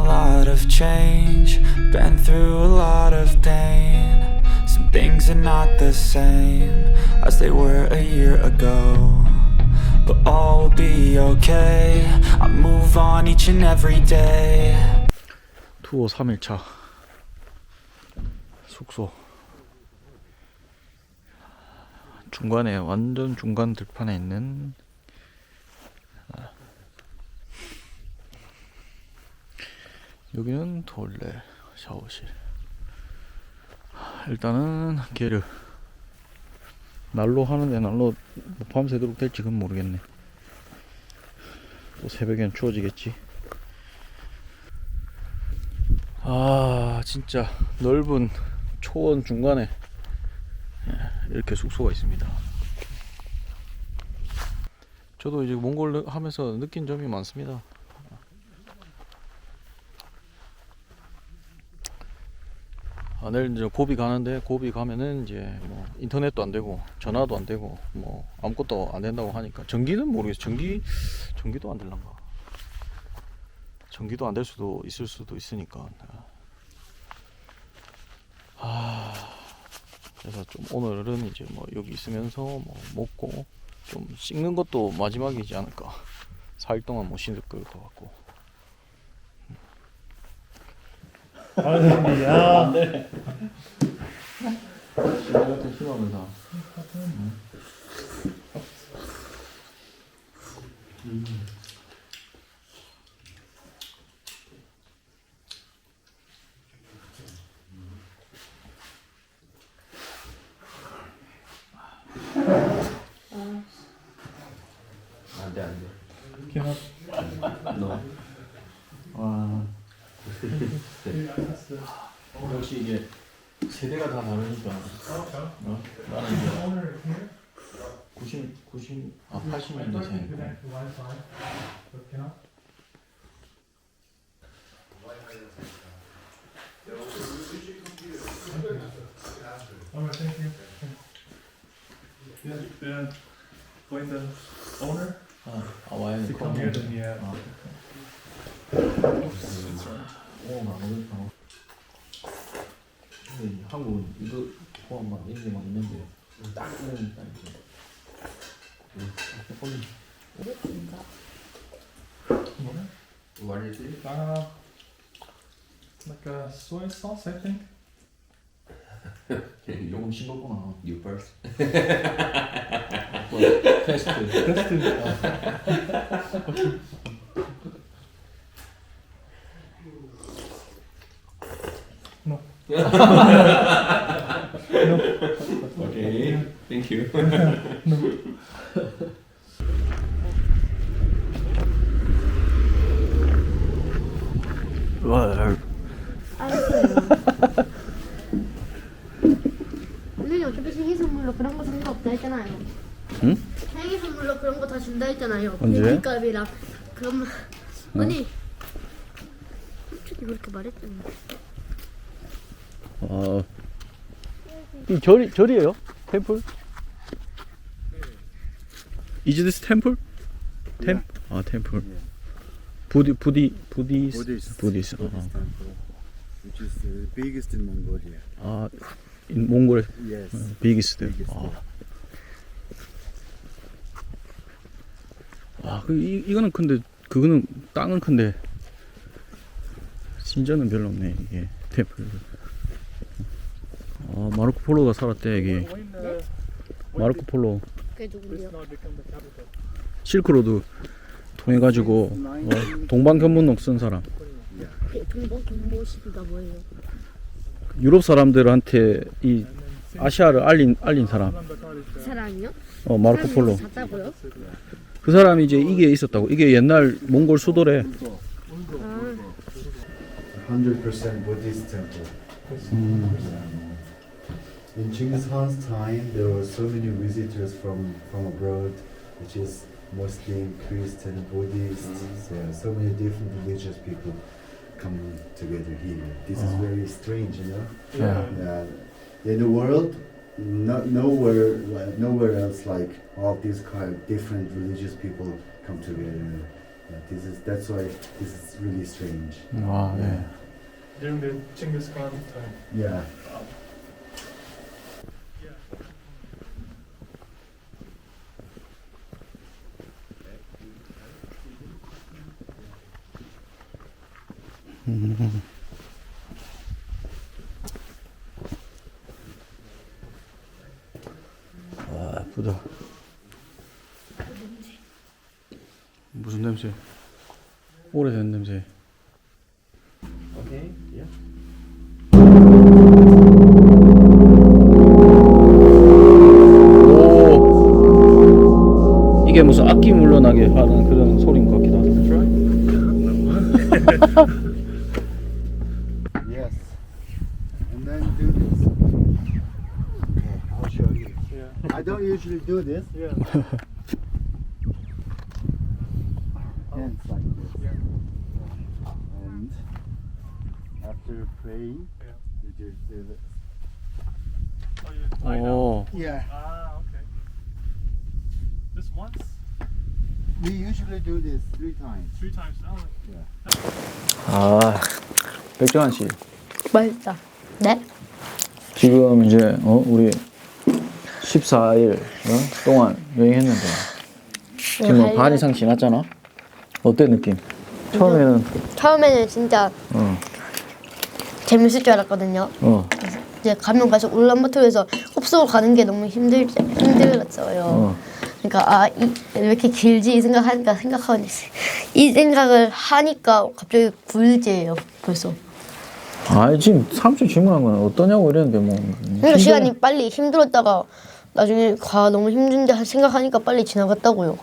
a lot of change, been through a lot of pain. Some things are not the same as they were a year ago. But all will be okay. I move on each and every day. 투어 3일차 숙소 중간에 완전 중간 들판에 있는 여기는 토일렛 샤워실. 일단은 게르 날로 하는데 날로 뭐 밤새도록 될지 그건 모르겠네. 또 새벽엔 추워지겠지. 아 진짜 넓은 초원 중간에 예, 이렇게 숙소가 있습니다. 저도 이제 몽골 하면서 느낀 점이 많습니다 아, 내일 이제 고비 가는데 고비 가면은 이제 뭐 인터넷도 안 되고 전화도 안 되고 뭐 아무것도 안 된다고 하니까 전기는 모르겠어. 전기 전기도 안 될란가? 전기도 안 될 수도 있을 수도 있으니까. 아 그래서 좀 오늘은 이제 뭐 여기 있으면서 뭐 먹고 좀 씻는 것도 마지막이지 않을까. 4일 동안 못 씻을 것 같고 야, 같은 희망은사 안돼 안돼 cannot. 너. 와. 역시 이게 세대가 다 다르니까. 어? 나는 이제 90, 90, 아 80년대생. Alright, thank you. Yeah, yeah. Going the owner? 아, 아 와인 To come here, then yeah. 아. 오, 나 너무 좋다. 한국은 이거 포함만 이런 게막 있는데 딱 이런 딱 이렇게. 홀리. What is it? Uh, like a soy sauce, I think. 조금 싱겁구나. You first. 테스트. Okay. Thank you. 와, 알았어요. 선생님 어차피 생일 선물로 그런 거 상관없다 했잖아요. 응? 생일 선물로 그런 거 다 준다 했잖아요. 언제? 비행값이랑 그럼 아니 솔직히 그렇게 말했잖아. 어, 이 절이 절이에요? 템플? Is this temple? 템? 아 템플. 부디 부디 부디 Buddhist. 부디스. Buddhist temple, which is the biggest in Mongolia. 아, 인 몽골의 Yes. 비기스트. biggest. 아. 아, 그 이, 이거는 근데 그거는 땅은 큰데 신전은 별로 없네 이게 템플. 아, 마르코 폴로가 살았대 여기. 마르코 폴로 그게 누군데요? 실크로드 통해 가지고 어, 동방견문록 쓴 사람. 동방 경보시기가 뭐예요? 유럽 사람들한테 이 아시아를 알린 알린 사람. 그 사람이요? 어, 마르코 폴로. 잤다고요? 그 사람이 이제 이게 있었다고. 이게 옛날 몽골 수도래. 아, 100% Buddhist temple. In Genghis Khan's time, there were so many visitors from, from abroad, which is Muslim, Christian, Buddhist, so, so many different religious people come together here. This is Oh. very strange, you know. Yeah. Uh, in the world, no, nowhere, well, nowhere else like all these kind of different religious people come together. Yeah, this is that's why this is really strange. 아 네. During the Genghis Khan time. Yeah. 아 예쁘다. 무슨 냄새? 오래된 냄새. 오. 이게 무슨 악기 물러나게 하는 그런 소리인 것 같기도 하고. Yes. And then do this. Okay, I'll show you. Don't usually do this. Yeah. Hands like this. Yeah. And after praying, Yeah. you just do this. Oh, you lie down. 오. Yeah. Ah, okay. Just once, We usually do this three times. three times. Oh, 아 백정환 씨 맛있다. 네? 지금 이제 어 우리 14일 어? 동안 여행했는데 지금 뭐 할- 반 이상 지났잖아. 어때 느낌? 처음에는 처음에는 진짜 어 재밌을 줄 알았거든요. 어. 이제 가면 가서 울란바토르에서 흡수로 가는 게 너무 힘들 힘들었어요. 어. 그러니까 아왜 이렇게 길지 생각하니까 생각하니 이 생각을 하니까 갑자기 굴지예요 벌써. 아 지금 삼촌 질문한 건 어떠냐고 이랬는데 뭐. 그러니까 힘들어. 시간이 빨리 힘들었다가 나중에 가 너무 힘든데 생각하니까 빨리 지나갔다고요.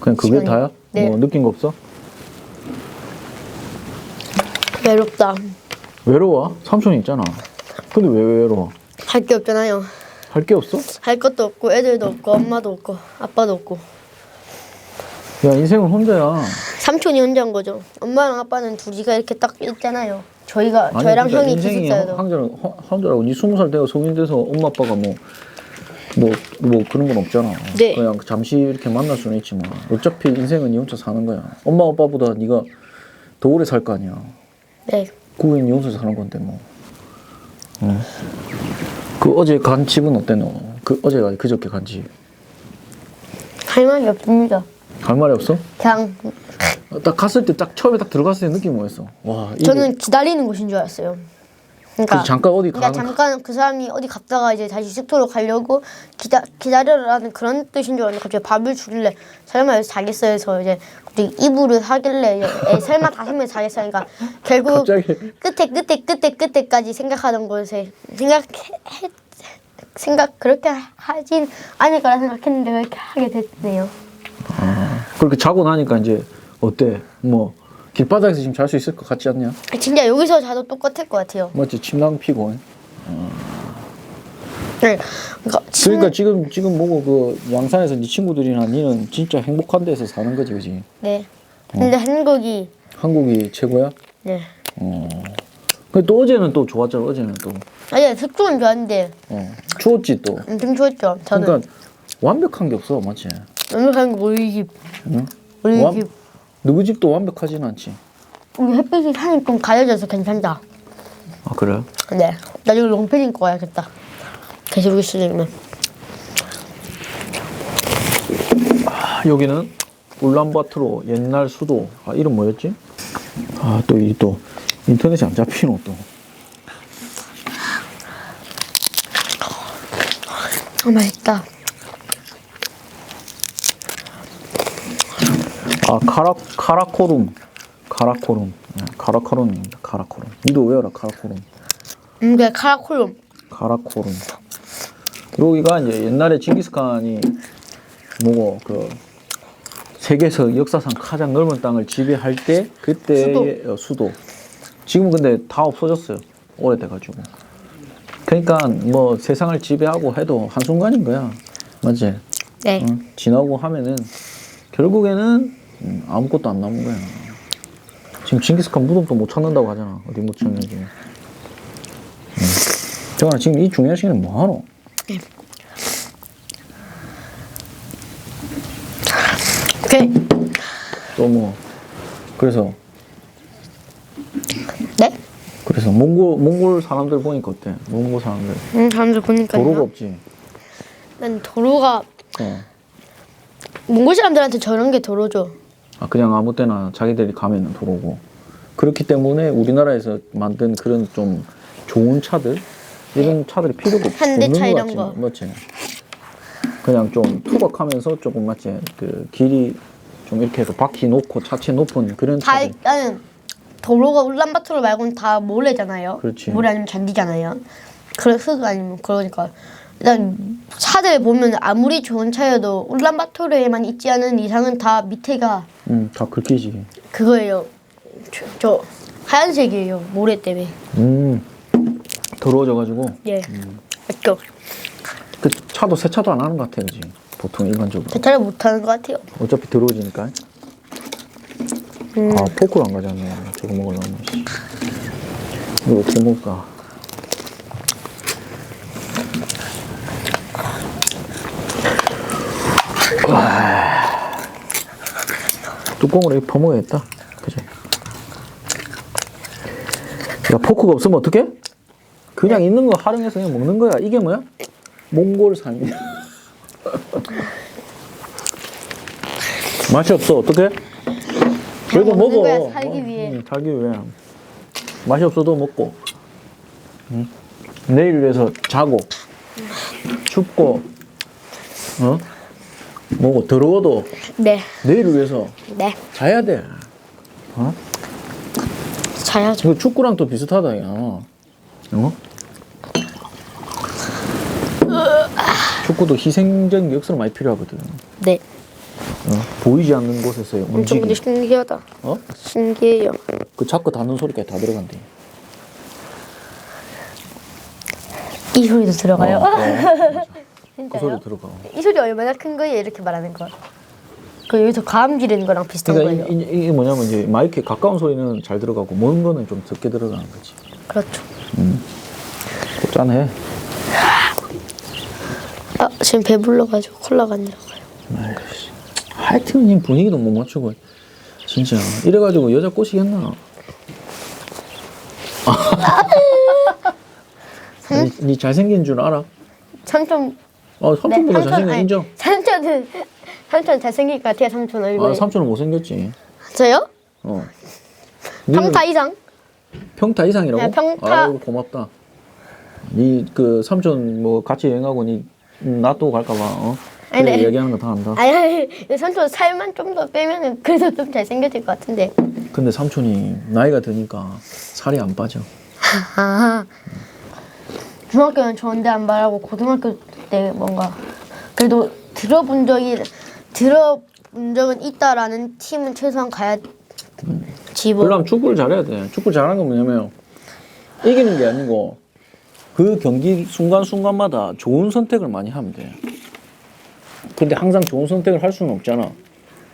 그냥 그게 시간이- 다야? 네. 뭐 느낀 거 없어? 외롭다. 외로워? 삼촌이 있잖아. 근데 왜 외로워? 할 게 없잖아요. 할 게 없어? 할 것도 없고 애들도 없고 엄마도 없고 아빠도 없고 야 인생은 혼자야. 삼촌이 혼자인 거죠. 엄마랑 아빠는 둘이가 이렇게 딱 있잖아요. 저희가 아니, 저희랑 그러니까 형이 인생이 기숙사여도 황자라 황자라고 니 스무 살 되고 성인 돼서 엄마 아빠가 뭐 뭐, 뭐 그런 건 없잖아. 네. 그냥 잠시 이렇게 만날 수는 있지만 어차피 인생은 니 혼자 사는 거야. 엄마 아빠보다 네가 더 오래 살 거 아니야. 네. 그게 니 혼자 사는 건데 뭐. 어. 그 어제 간 집은 어때 너? 그 어제가 그저께 간 집. 할 말이 없습니다. 할 말이 없어? 그냥 딱 갔을 때 딱 처음에 딱 들어갔을 때 느낌 뭐였어? 와 이게 저는 기다리는 곳인 줄 알았어요. 그러니까 그래서 잠깐 어디 그러니까 가는 잠깐 그 사람이 어디 갔다가 이제 다시 숙소로 가려고 기다 기다려라는 그런 뜻인 줄 알았는데 갑자기 밥을 주길래 설마 여기서 자겠어 해서 이제 갑자기 이불을 사길래 이제 에이, 설마 다섯 명 자겠어 하니까 결국 갑자기 끝에 끝에 끝에 끝에까지 생각하던 것에 생각 생각 그렇게 하진 않을 거라 생각했는데 그렇게 하게 됐네요. 그렇게 자고 나니까 이제 어때? 뭐 길바닥에서 지금 잘 수 있을 것 같지 않냐? 진짜 여기서 자도 똑같을 것 같아요. 맞지? 침낭 피고. 네. 그러니까, 침- 그러니까 지금 지금 뭐고 그 양산에서 네 친구들이나 니는 진짜 행복한 데서 사는 거지, 그지? 네. 근데 한국이 한국이 최고야? 네. 근데 또 어제는 또 좋았잖아. 어제는 또 아니 숙소는 좋았는데 어. 추웠지 또. 엄청 좋았죠. 저는 그러니까 완벽한 게 없어, 맞지? 완벽한 게 우리 집. 응? 우리 완- 집. 누구 집도 완벽하진 않지. 우리 햇빛이 산이 좀 가려져서 괜찮다. 아 그래? 네. 나중에 롱패딩 입고 와야겠다. 계속 있으면. 아, 여기는 울란바토르 옛날 수도. 아 이름 뭐였지? 아 또 이 또 인터넷이 안 잡히노 또. 아 맛있다. 아 카라 카라코룸 카라코룸 네, 카라코룸입니다 카라코룸 니도 외워라 카라코룸 음, 그게 카라콜롬. 카라코룸 여기가 이제 옛날에 징기스칸이 뭐고 그 세계에서 역사상 가장 넓은 땅을 지배할 때 그때의 수도. 수도 지금은 근데 다 없어졌어요 오래돼 가지고 그러니까 뭐 세상을 지배하고 해도 한순간인 거야 맞지? 네. 응? 지나고 하면은 결국에는 음, 아무것도 안 남은 거야. 지금 징기스칸 무덤도 못 찾는다고 하잖아. 어디 못 찾는지. 응. 정아 지금 이 중요한 시간에 뭐 하노? 오케이. 또 뭐 그래서 네? 그래서 몽골 몽골 사람들 보니까 어때? 몽골 사람들 음, 사람들 보니까요. 도로가 없지. 난 도로가 어. 몽골 사람들한테 저런 게 도로죠. 아 그냥 아무 때나 자기들이 가면은 도로고 그렇기 때문에 우리나라에서 만든 그런 좀 좋은 차들 이런 차들이 필요가 없- 네. 현대차 없는 것 이런 같지 거. 맞지 그냥 좀 투박하면서 조금 맞지 그 길이 좀 이렇게 해서 바퀴 놓고 차체 높은 그런 다 차들 일단은 도로가 울란바토르 말고는 다 모래잖아요. 그렇지. 모래 아니면 잔디잖아요. 그래 흙 아니면 그러니까 일단 차들 보면 아무리 좋은 차여도 울란바토르에만 있지 않은 이상은 다 밑에가 음 다 긁히지 그거예요. 저, 저 하얀색이에요. 모래 때문에. 음 더러워져가지고 예. 맞죠. 그 차도 세차도 안 하는 것 같아 그지 보통 일반적으로 대차를 못하는 것 같아요. 어차피 더러워지니까 음. 아 포크를 안 가져왔네 저거 먹으려면 씨. 이거 어떻게 먹을까 와. 뚜껑으로 이렇게 퍼먹어야겠다 그지 야 포크가 없으면 어떡해? 그냥 있는 거 활용해서 그냥 먹는 거야 이게 뭐야? 몽골 삶이야 맛이 없어 어떡해? 그래도 먹는 먹어 거야, 살기 위해. 응, 살기 위해 맛이 없어도 먹고 응? 내일 위해서 자고 춥고 어? 뭐고 더러워도 네. 내일을 위해서 네. 자야 돼 어? 자야죠. 이거 축구랑 또 비슷하다 야 어? 축구도 희생적인 역사가 많이 필요하거든 네. 어? 보이지 않는 곳에서의 엄청 근데 신기하다. 어? 신기해요. 그 자꾸 닿는 소리까지 다 들어간대 이 소리도 들어가요? 어, 어. 그 진짜요? 소리 들어가 이 소리 얼마나 큰 거예요? 이렇게 말하는 거. 그 여기서 가음 지르는 거랑 비슷한 그러니까 거예요. 이, 이, 이게 뭐냐면 이제 마이크에 가까운 소리는 잘 들어가고 먼 거는 좀 적게 들어가는 거지 그렇죠. 또 짠해 아 지금 배불러가지고 콜라가 안 들어가요. 아이씨. 하여튼 이 분위기도 못 맞추고 진짜 이래가지고 여자 꼬시겠나 니, 니 잘생긴 줄 알아? 삼촌 어 삼촌보다 잘생긴 거 아니, 인정 삼촌은 삼촌 잘생길 것 같아요. 삼촌 얼굴. 아 삼촌은 못생겼지 저요? 어 니는 평타 이상? 평타 이상이라고? 네, 평타. 아유 고맙다 니 그 삼촌 뭐 같이 여행하고 니 놔두고 갈까 봐 어? 아니, 그래 네. 얘기하는 거 다 안다 아니, 아니 삼촌 살만 좀 더 빼면은 그래도 좀 잘생겨질 것 같은데. 근데 삼촌이 나이가 드니까 살이 안 빠져 아 중학교는 좋은데 안 말하고 고등학교 때 뭔가 그래도 들어본 적이 들어본 적은 있다라는 팀은 최소한 가야 지 뭐 그러면 축구를 잘해야 돼. 축구 잘하는 건 뭐냐면 이기는 게 아니고 그 경기 순간순간마다 좋은 선택을 많이 하면 돼. 근데 항상 좋은 선택을 할 수는 없잖아.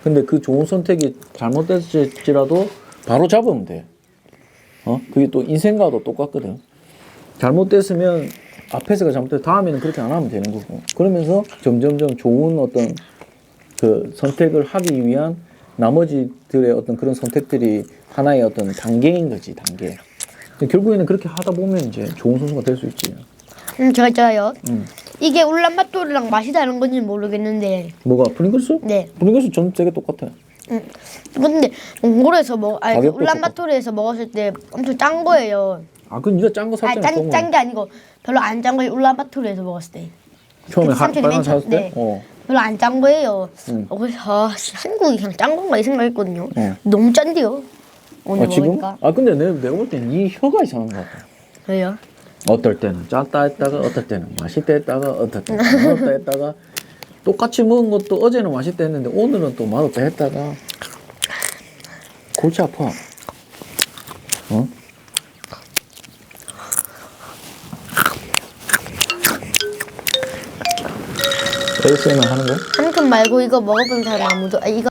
근데 그 좋은 선택이 잘못됐을지라도 바로 잡으면 돼. 어? 그게 또 인생과도 똑같거든. 잘못됐으면 앞에서가 잘못돼 다음에는 그렇게 안 하면 되는 거고. 그러면서 점점점 좋은 어떤 그 선택을 하기 위한 나머지들의 어떤 그런 선택들이 하나의 어떤 단계인 거지 단계. 결국에는 그렇게 하다 보면 이제 좋은 선수가 될 수 있지. 음, 있잖아요 음. 이게 울란바토르랑 맛이 다른 건지 는 모르겠는데 뭐가 프링글스? 네 프링글스 전 세계 똑같아. 근데 몽골에서 먹 아니 그 울란바토르에서 먹었을 때 엄청 짠 거예요 아, 그건 네가 짠거 샀잖아. 아짠 짠 게 아니고 별로 안 짠 거예요 울란바토르에서 먹었을 때 처음에 그때 하, 삼촌이 빨간 맨 처음- 샀을 때. 네. 어. 별로 안 짠 거예요. 응. 어, 그래서 아, 씨, 한국이 그냥 짠 건가 이 생각했거든요. 어. 너무 짠데요. 오늘 아, 지금? 먹으니까. 아 근데 내가, 내가 볼땐네 혀가 이상한 거 같아. 왜요? 어떨 때는 짰다 했다가 어떨 때는 맛있다 했다가 어떨 때는 맛없다 했다가 똑같이 먹은 것도 어제는 맛있다 했는데 오늘은 또 맛없다 했다가 골치 아파. 어? ASMR 하는 거야? 한금 말고 이거 먹어본 사람 아무도 아, 이거.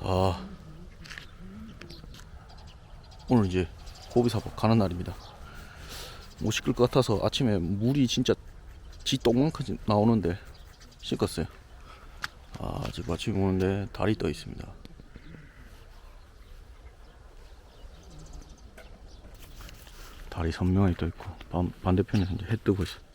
아. 오늘 이제 고비사법 가는 날입니다. 못 씻을 것 같아서 아침에 물이 진짜 지 똥만큼 나오는데 씻었어요. 아 지금 아침에 오는데 달이 떠 있습니다. 달이 선명하게 떠 있고 반, 반대편에서 이제 해 뜨고 있어요.